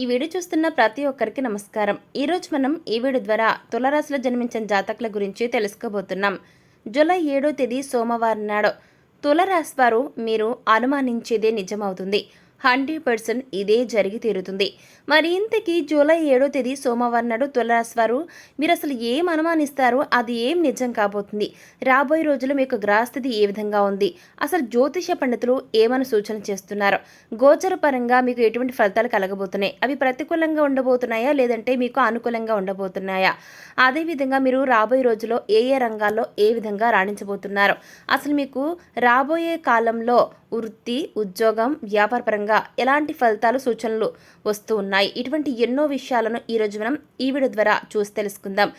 ఈ వీడియో చూస్తున్న ప్రతి ఒక్కరికి నమస్కారం. ఈరోజు మనం ఈ వీడియో ద్వారా తులరాశిలో జన్మించిన జాతకుల గురించి తెలుసుకోబోతున్నాం. జూలై ఏడో తేదీ సోమవారం నాడు తులరాశి వారు మీరు అనుమానించేదే నిజమవుతుంది. హండ్రెడ్ పర్సెంట్ ఇదే జరిగి తీరుతుంది. మరి ఇంతకీ జూలై ఏడో తేదీ సోమవారం నాడు తులరాశివారు మీరు అసలు ఏం అనుమానిస్తారో అది ఏం నిజం కాబోతుంది? రాబోయే రోజుల్లో మీకు గ్రహస్థితి ఏ విధంగా ఉంది? అసలు జ్యోతిష పండితులు ఏమని సూచన చేస్తున్నారు? గోచర పరంగా మీకు ఎటువంటి ఫలితాలు కలగబోతున్నాయి? అవి ప్రతికూలంగా ఉండబోతున్నాయా? లేదంటే మీకు అనుకూలంగా ఉండబోతున్నాయా? అదేవిధంగా మీరు రాబోయే రోజుల్లో ఏ ఏ రంగాల్లో ఏ విధంగా రాణించబోతున్నారు? అసలు మీకు రాబోయే కాలంలో వృత్తి ఉద్యోగం వ్యాపారపరంగా ఎలాంటి ఫలితాలు సూచనలు వస్తూ ఉన్నాయి? ఇటువంటి ఎన్నో విషయాలను ఈరోజు మనం ఈ వీడియో ద్వారా చూసి తెలుసుకుందాం.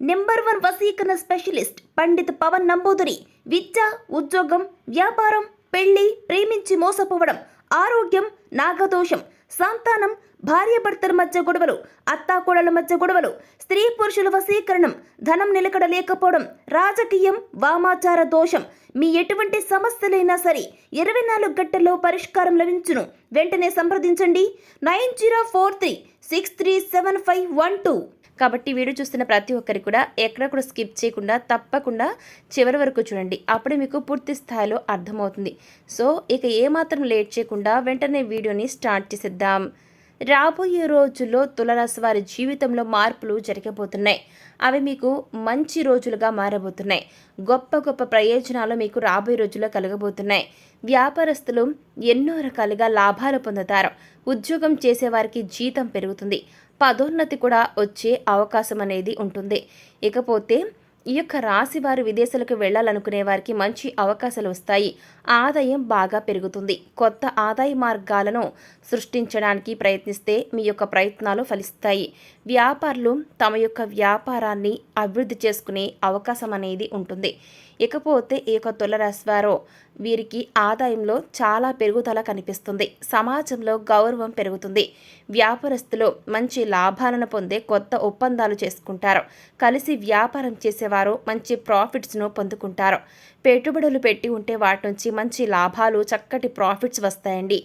నెంబర్ వన్ వసీకరణ స్పెషలిస్ట్ పండిత్ పవన్ నంబూదురి. విద్య ఉద్యోగం వ్యాపారం పెళ్ళి ప్రేమించి మోసపోవడం ఆరోగ్యం నాగదోషం సంతానం భార్యాభర్తల మధ్య గొడవలు అత్తాకోడల మధ్య గొడవలు స్త్రీ పురుషుల వశీకరణం ధనం నిలకడ లేకపోవడం రాజకీయం వామాచార దోషం. మీ ఎటువంటి సమస్యలైనా సరే ఇరవై నాలుగు గంటల్లో పరిష్కారం లభించును. వెంటనే సంప్రదించండి. Nine zero four three six three seven five one two. కాబట్టి వీడియో చూస్తున్న ప్రతి ఒక్కరికి కూడా ఎక్కడ కూడా స్కిప్ చేయకుండా తప్పకుండా చివరి వరకు చూడండి. అప్పుడే మీకు పూర్తి స్థాయిలో అర్థమవుతుంది. సో ఇక ఏమాత్రం లేట్ చేయకుండా వెంటనే వీడియోని స్టార్ట్ చేసేద్దాం. రాబోయే రోజుల్లో తులరాశి వారి జీవితంలో మార్పులు జరగబోతున్నాయి. అవి మీకు మంచి రోజులుగా మారబోతున్నాయి. గొప్ప గొప్ప ప్రయోజనాలు మీకు రాబోయే రోజుల్లో కలగబోతున్నాయి. వ్యాపారస్తులు ఎన్నో రకాలుగా లాభాలు పొందుతారు. ఉద్యోగం చేసేవారికి జీతం పెరుగుతుంది. పదోన్నతి కూడా వచ్చే అవకాశం అనేది ఉంటుంది. ఇకపోతే ఈ యొక్క రాశి వారు విదేశాలకు వెళ్ళాలనుకునే వారికి మంచి అవకాశాలు వస్తాయి. ఆదాయం బాగా పెరుగుతుంది. కొత్త ఆదాయ మార్గాలను సృష్టించడానికి ప్రయత్నిస్తే మీ యొక్క ప్రయత్నాలు ఫలిస్తాయి. వ్యాపారులు తమ యొక్క వ్యాపారాన్ని అభివృద్ధి చేసుకునే అవకాశం అనేది ఉంటుంది. ఇకపోతే ఈ యొక్క తులరాశి వారు వీరికి ఆదాయంలో చాలా పెరుగుదల కనిపిస్తుంది. సమాజంలో గౌరవం పెరుగుతుంది. వ్యాపారస్తులు మంచి లాభాలను పొందే కొత్త ఒప్పందాలు చేసుకుంటారు. కలిసి వ్యాపారం చేసేవారు మంచి ప్రాఫిట్స్ను పొందుకుంటారు. పెట్టుబడులు పెట్టి ఉంటే వాటి నుంచి మంచి లాభాలు చక్కటి ప్రాఫిట్స్ వస్తాయండి.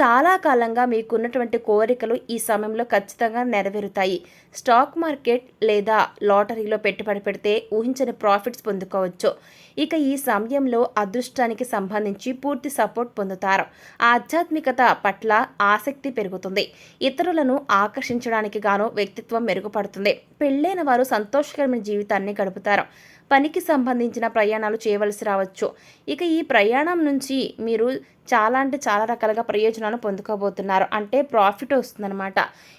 చాలా కాలంగా మీకున్నటువంటి కోరికలు ఈ సమయంలో ఖచ్చితంగా నెరవేరుతాయి. స్టాక్ మార్కెట్ లేదా లాటరీలో పెట్టుబడి పెడితే ఊహించని ప్రాఫిట్స్ పొందుకోవచ్చు. ఇక ఈ సమయంలో అదృష్టానికి సంబంధించి పూర్తి సపోర్ట్ పొందుతారు. ఆధ్యాత్మికత పట్ల ఆసక్తి పెరుగుతుంది. ఇతరులను ఆకర్షించడానికి గాను వ్యక్తిత్వం మెరుగుపడుతుంది. పెళ్ళైన వారు సంతోషకరమైన జీవితాన్ని గడుపుతారు. పనికి సంబంధించిన ప్రయాణాలు చేయవలసి రావచ్చు. ఇక ఈ ప్రయాణం నుంచి మీరు చాలా అంటే చాలా రకాలుగా ప్రయోజనాలు పొందుకోబోతున్నారు. అంటే ప్రాఫిట్ వస్తుందన్నమాట.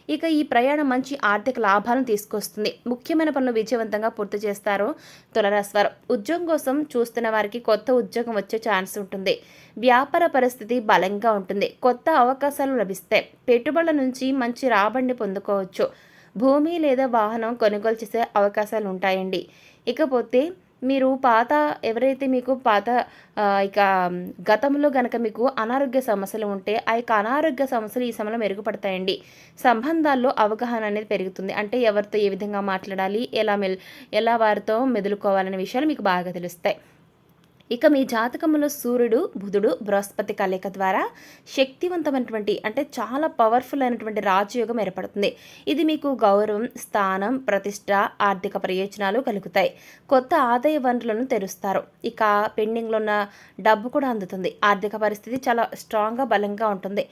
ఇక ఈ ప్రయాణం మంచి ఆర్థిక లాభాలను తీసుకొస్తుంది. ముఖ్యమైన పనులు విజయవంతంగా పూర్తి చేస్తారు తులరాశివారు ఉద్యోగం కోసం చూస్తున్న వారికి కొత్త ఉద్యోగం వచ్చే ఛాన్స్ ఉంటుంది. వ్యాపార పరిస్థితి బలంగా ఉంటుంది. కొత్త అవకాశాలు లభిస్తాయి. పెట్టుబడుల నుంచి మంచి రాబడిని పొందుకోవచ్చు. భూమి లేదా వాహనం కొనుగోలు చేసే అవకాశాలు ఉంటాయండి. ఇకపోతే మీరు పాత ఎవరైతే మీకు పాత ఇక గతంలో కనుక మీకు అనారోగ్య సమస్యలు ఉంటే ఆ యొక్క అనారోగ్య సమస్యలు ఈ సమయంలో మెరుగుపడతాయండి. సంబంధాల్లో అవగాహన అనేది పెరుగుతుంది. అంటే ఎవరితో ఏ విధంగా మాట్లాడాలి ఎలా మెల్ ఎలా వారితో మెదులుకోవాలనే విషయాలు మీకు బాగా తెలుస్తాయి. ఇక మీ జాతకంలో సూర్యుడు బుధుడు బృహస్పతి కలయిక ద్వారా శక్తివంతమైనటువంటి అంటే చాలా పవర్ఫుల్ అయినటువంటి రాజయోగం ఏర్పడుతుంది. ఇది మీకు గౌరవం స్థానం ప్రతిష్ట ఆర్థిక ప్రయోజనాలు కలుగుతాయి. కొత్త ఆదాయ వనరులను తెరుస్తారు. ఇక పెండింగ్లో ఉన్న డబ్బు కూడా అందుతుంది. ఆర్థిక పరిస్థితి చాలా స్ట్రాంగ్గా బలంగా ఉంటుంది.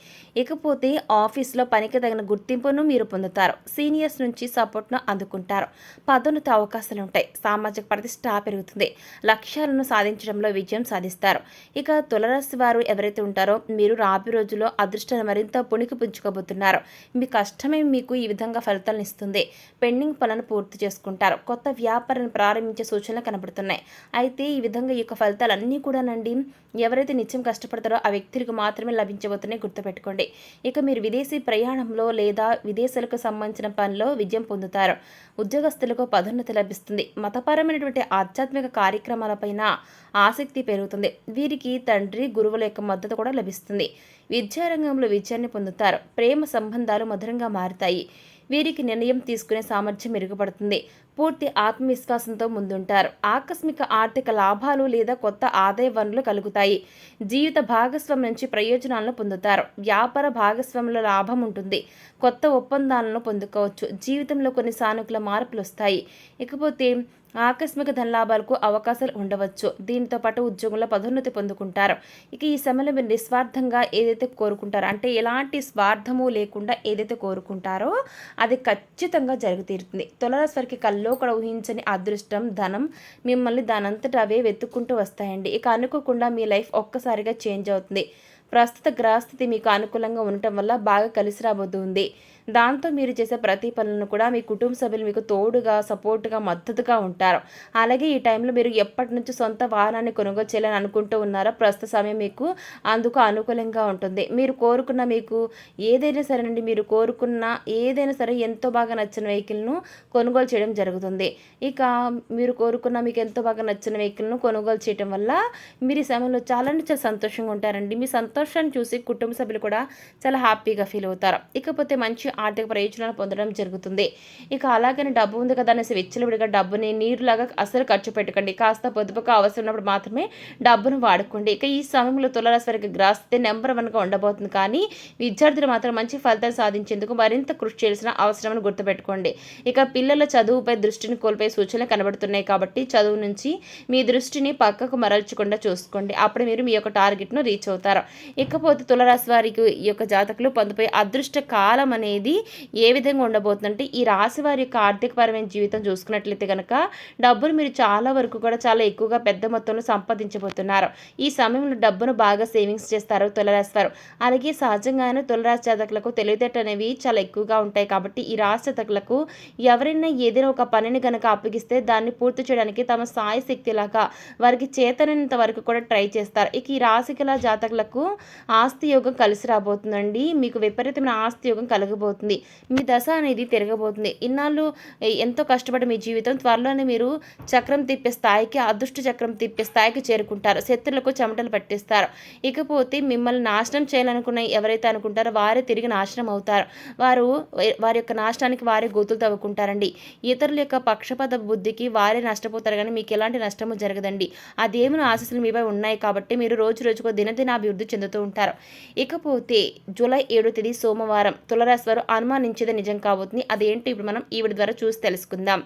ఇకపోతే ఆఫీస్లో పనికి తగిన గుర్తింపును మీరు పొందుతారు. సీనియర్స్ నుంచి సపోర్ట్ను అందుకుంటారు. పదోన్నత అవకాశాలు ఉంటాయి. సామాజిక ప్రతిష్ట పెరుగుతుంది. లక్ష్యాలను సాధించడంలో విజయం సాధిస్తారు. ఇక తులరాశి వారు ఎవరైతే ఉంటారో మీరు రాబోయే రోజుల్లో అదృష్టాన్ని మరింత పుణికి పుంజుకోబోతున్నారు మీ కష్టమే మీకు ఈ విధంగా ఫలితాలను ఇస్తుంది. పెండింగ్ పనులను పూర్తి చేసుకుంటారు. కొత్త వ్యాపారాన్ని ప్రారంభించే సూచనలు కనబడుతున్నాయి. అయితే ఈ విధంగా ఈ యొక్క ఫలితాలన్నీ కూడానండి ఎవరైతే నిత్యం కష్టపడతారో ఆ వ్యక్తులకు మాత్రమే లభించబోతున్నాయి గుర్తుపెట్టుకోండి. ఇక మీరు విదేశీ ప్రయాణంలో లేదా విదేశాలకు సంబంధించిన పనిలో విజయం పొందుతారు. ఉద్యోగస్తులకు పదోన్నతి లభిస్తుంది. మతపరమైనటువంటి ఆధ్యాత్మిక కార్యక్రమాలపైన ఆసక్తి పెరుగుతుంది. వీరికి తండ్రి గురువుల యొక్క మద్దతు కూడా లభిస్తుంది. విద్యారంగంలో విజయాన్ని పొందుతారు. ప్రేమ సంబంధాలు మధురంగా మారుతాయి. వీరికి నిర్ణయం తీసుకునే సామర్థ్యం మెరుగుపడుతుంది. పూర్తి ఆత్మవిశ్వాసంతో ముందుంటారు. ఆకస్మిక ఆర్థిక లాభాలు లేదా కొత్త ఆదాయ వనరులు కలుగుతాయి. జీవిత భాగస్వామి నుంచి ప్రయోజనాలను పొందుతారు. వ్యాపార భాగస్వాముల లాభం ఉంటుంది. కొత్త ఒప్పందాలను పొందుకోవచ్చు. జీవితంలో కొన్ని సానుకూల మార్పులు వస్తాయి. ఇకపోతే ఆకస్మిక ధనలాభాలకు అవకాశాలు ఉండవచ్చు. దీనితో పాటు ఉద్యోగంలో పదోన్నతి పొందుకుంటారు. ఇక ఈ సమయంలో మీరు నిస్వార్థంగా ఏదైతే కోరుకుంటారో అంటే ఎలాంటి స్వార్థము లేకుండా ఏదైతే కోరుకుంటారో అది ఖచ్చితంగా జరుగుతీరుతుంది. తులరాశి వారికి కల్లో కూడా ఊహించని అదృష్టం ధనం మిమ్మల్ని దానంతట అవే వెతుక్కుంటూ వస్తాయండి. ఇక అనుకోకుండా మీ లైఫ్ ఒక్కసారిగా చేంజ్ అవుతుంది. ప్రస్తుత గ్రహస్థితి మీకు అనుకూలంగా ఉండటం వల్ల బాగా కలిసి రాబోతుంది. దాంతో మీరు చేసే ప్రతి పనులను కూడా మీ కుటుంబ సభ్యులు మీకు తోడుగా సపోర్టుగా మద్దతుగా ఉంటారు. అలాగే ఈ టైంలో మీరు ఎప్పటి నుంచి సొంత వాహనాన్ని కొనుగోలు చేయాలని అనుకుంటూ ఉన్నారో ప్రస్తుత సమయం మీకు అందుకు అనుకూలంగా ఉంటుంది. మీరు కోరుకున్న మీకు ఏదైనా సరేనండి మీరు కోరుకున్న ఏదైనా సరే ఎంతో బాగా నచ్చిన వెహికల్ను కొనుగోలు చేయడం జరుగుతుంది. ఇక మీరు కోరుకున్న మీకు ఎంతో బాగా నచ్చిన వెహికల్ను కొనుగోలు చేయడం వల్ల మీరు ఈ సమయంలో చాలా అంటే చాలా సంతోషంగా ఉంటారండి. మీ సంతోషాన్ని చూసి కుటుంబ సభ్యులు కూడా చాలా హ్యాపీగా ఫీల్ అవుతారు. ఇకపోతే మంచి ఆర్థిక ప్రయోజనాలు పొందడం జరుగుతుంది. ఇక అలాగనే డబ్బు ఉంది కదా అనేసి విచ్చలవిడిగా డబ్బుని నీరులాగా అసలు ఖర్చు పెట్టకండి. కాస్త పొదుపుగా అవసరం ఉన్నప్పుడు మాత్రమే డబ్బును వాడుకోండి. ఇక ఈ సమయంలో తులరాశి వారికి గ్రాస్తే నెంబర్ వన్గా ఉండబోతుంది. కానీ విద్యార్థులు మాత్రం మంచి ఫలితాలు సాధించేందుకు మరింత కృషి చేయాల్సిన అవసరం గుర్తుపెట్టుకోండి. ఇక పిల్లల చదువుపై దృష్టిని కోల్పోయే సూచనలు కనబడుతున్నాయి కాబట్టి చదువు నుంచి మీ దృష్టిని పక్కకు మరల్చకుండా చూసుకోండి. అప్పుడు మీరు మీ యొక్క టార్గెట్ను రీచ్ అవుతారు. ఇకపోతే తులరాశి వారికి ఈ యొక్క జాతకులు పొందిపోయే అదృష్ట కాలం అనేది అనేది ఏ విధంగా ఉండబోతుందంటే ఈ రాశి వారి యొక్క ఆర్థికపరమైన జీవితం చూసుకున్నట్లయితే కనుక డబ్బులు మీరు చాలా వరకు కూడా చాలా ఎక్కువగా పెద్ద మొత్తంలో సంపాదించబోతున్నారు. ఈ సమయంలో డబ్బును బాగా సేవింగ్స్ చేస్తారు తొలరాస్తారు అలాగే సహజంగానే తొలరాశి జాతకులకు తెలివితేట అనేవి చాలా ఎక్కువగా ఉంటాయి కాబట్టి ఈ రాశి జాతకులకు ఎవరైనా ఏదైనా ఒక పనిని కనుక అప్పగిస్తే దాన్ని పూర్తి చేయడానికి తమ స్థాయి శక్తిలాగా వారికి చేతనంత వరకు కూడా ట్రై చేస్తారు. ఇక ఈ రాశికల జాతకులకు ఆస్తి యోగం కలిసి రాబోతుందండి. మీకు విపరీతమైన ఆస్తి యోగం కలగబోతుంది. తిరగబోతుంది మీ దశ అనేది తిరగబోతుంది. ఇన్నాళ్ళు ఎంతో కష్టపడి మీ జీవితం త్వరలోనే మీరు చక్రం తిప్పే స్థాయికి అదృష్ట చక్రం తిప్పే స్థాయికి చేరుకుంటారు. శత్రులకు చెమటలు పట్టిస్తారు. ఇకపోతే మిమ్మల్ని నాశనం చేయాలనుకున్న ఎవరైతే అనుకుంటారో వారే తిరిగి నాశనం అవుతారు. వారు వారి యొక్క నాశనానికి వారే గోతులు తవ్వుకుంటారండి. ఇతరుల యొక్క పక్షపాత బుద్ధికి వారే నష్టపోతారు కానీ మీకు ఎలాంటి నష్టము జరగదండి. ఆ దేవుని ఆశస్సులు మీపై ఉన్నాయి కాబట్టి మీరు రోజు రోజుకు దినదిన అభివృద్ధి చెందుతూ ఉంటారు. ఇకపోతే జూలై ఏడో తేదీ సోమవారం తులరాశి వారు అనుమానించేది నిజం కాబోతుంది. అదేంటి? ఇప్పుడు మనం ఈవిడ ద్వారా చూసి తెలుసుకుందాం.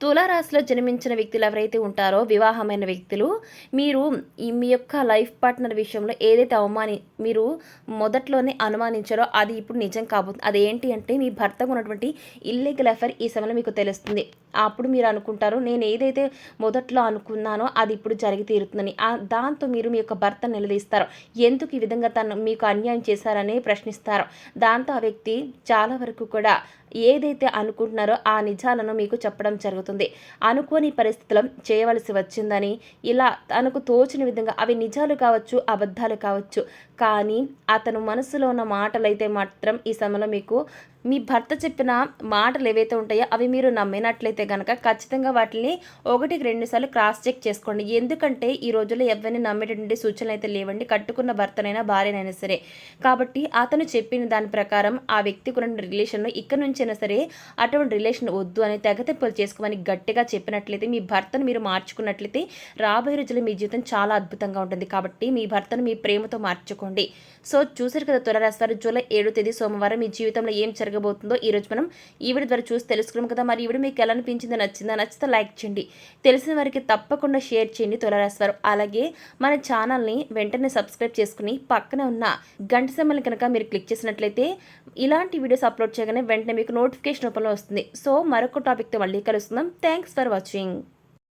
తులారాశిలో జన్మించిన వ్యక్తులు ఎవరైతే ఉంటారో వివాహమైన వ్యక్తులు మీరు మీ యొక్క లైఫ్ పార్ట్నర్ విషయంలో ఏదైతే అవమాని మీరు మొదట్లోనే అనుమానించారో అది ఇప్పుడు నిజం కాబోతుంది. అదేంటి అంటే మీ భర్తకు ఉన్నటువంటి ఇల్లీగల్ అఫైర్ ఈ సమయంలో మీకు తెలుస్తుంది. అప్పుడు మీరు అనుకుంటారు నేను ఏదైతే మొదట్లో అనుకున్నానో అది ఇప్పుడు జరిగి తీరుతుందని. దాంతో మీరు మీ యొక్క భర్త నిలదీస్తారు. ఎందుకు ఈ విధంగా తను మీకు అన్యాయం చేశారని ప్రశ్నిస్తారు. దాంతో ఆ వ్యక్తి చాలా వరకు కూడా ఏదైతే అనుకుంటున్నారో ఆ నిజాలను మీకు చెప్పడం జరుగుతుంది. అనుకోని పరిస్థితులను చేయవలసి వచ్చిందని ఇలా తనకు తోచిన విధంగా అవి నిజాలు కావచ్చు అబద్ధాలు కావచ్చు. కానీ అతను మనసులో ఉన్న మాటలైతే మాత్రం ఈ సమయంలో మీకు మీ భర్త చెప్పిన మాటలు ఏవైతే ఉంటాయో అవి మీరు నమ్మినట్లయితే కనుక ఖచ్చితంగా వాటిని ఒకటికి రెండుసార్లు క్రాస్ చెక్ చేసుకోండి. ఎందుకంటే ఈ రోజుల్లో ఎవరిని నమ్మేటటువంటి సూచనలు అయితే లేవండి. కట్టుకున్న భర్తనైనా భార్యనైనా సరే. కాబట్టి అతను చెప్పిన దాని ప్రకారం ఆ వ్యక్తికి ఉన్న రిలేషన్లో ఇక్కడ నుంచైనా సరే అటువంటి రిలేషన్ వద్దు అని తెగతింపులు చేసుకోమని గట్టిగా చెప్పినట్లయితే మీ భర్తను మీరు మార్చుకున్నట్లయితే రాబోయే రోజుల్లో మీ జీవితం చాలా అద్భుతంగా ఉంటుంది. కాబట్టి మీ భర్తను మీ ప్రేమతో మార్చుకోండి. సో చూసారు కదా త్వరరాస్తారు జూలై ఏడు తేదీ సోమవారం మీ జీవితంలో ఏం జరగ జరగబోతుందో ఈరోజు మనం ఈ వీడియో ద్వారా చూసి తెలుసుకున్నాం కదా. మరి ఈ వీడియో మీకు ఎలా అనిపించిందో నచ్చిందా? నచ్చితే లైక్ చేయండి. తెలిసిన వారికి తప్పకుండా షేర్ చేయండి తులరాశివారు అలాగే మన ఛానల్ని వెంటనే సబ్స్క్రైబ్ చేసుకుని పక్కన ఉన్న గంట సమయాన్ని కనుక మీరు క్లిక్ చేసినట్లయితే ఇలాంటి వీడియోస్ అప్లోడ్ చేయగానే వెంటనే మీకు నోటిఫికేషన్ రూపంలో వస్తుంది. సో మరొక టాపిక్తో మళ్ళీ కలుస్తున్నాం. Thanks for watching.